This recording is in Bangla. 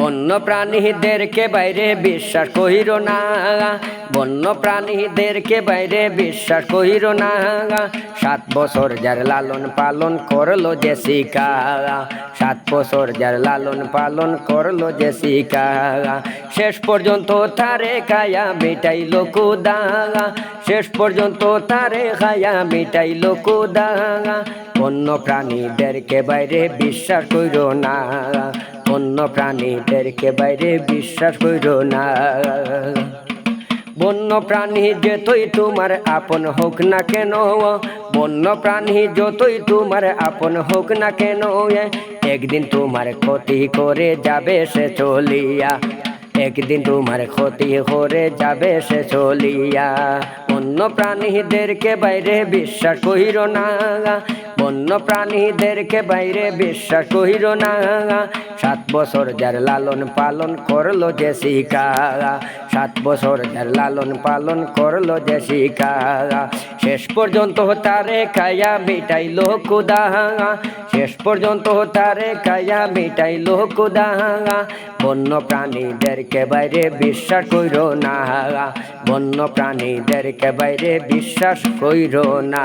বন্য প্রাণীদেরকে বাইরে বিশ্বাস কহির না। বন্য প্রাণীদেরকে বাইরে বিশ্বাস কহির না। সাত বছর যার লালন পালন করল জেসিকা। সাত বছর যার লালন পালন করল জেসিকা। শেষ পর্যন্ত তারে কায়া মিটাইল কুদা। শেষ পর্যন্ত তারে খায়া মিটাইল কুদা। বন্য প্রাণীদেরকে বাইরে বিশ্বাস কইর না। বন্য প্রাণীদেরকে বাইরে বিশ্বাস কইর না। বন্য প্রাণী যতই তোমার আপন হোক না কেন বন্য প্রাণী যতই তোমার আপন হোক না কেন, একদিন তোমার ক্ষতি করে যাবে সে চলিয়া। একদিন তোমার ক্ষতি করে যাবে সে চলিয়া। বন্য প্রাণীদেরকে বাইরে বিশ্বাস কহির না। বন্য প্রাণীদেরকে বাইরে বিশ্বাস কহির না। সাত বছর যার লালন পালন করল যে শিকা সাত বছর যার লালন পালন করল যে শিকা শেষ পর্যন্ত তারে কায়া মিটাইলো কুদা শেষ পর্যন্ত তারে কায়া মিটাইলো কুদা বন্য প্রাণীদেরকে বাইরে বিশ্বাস কইর না। বন্য প্রাণীদেরকে বাইরে বিশ্বাস কইর না।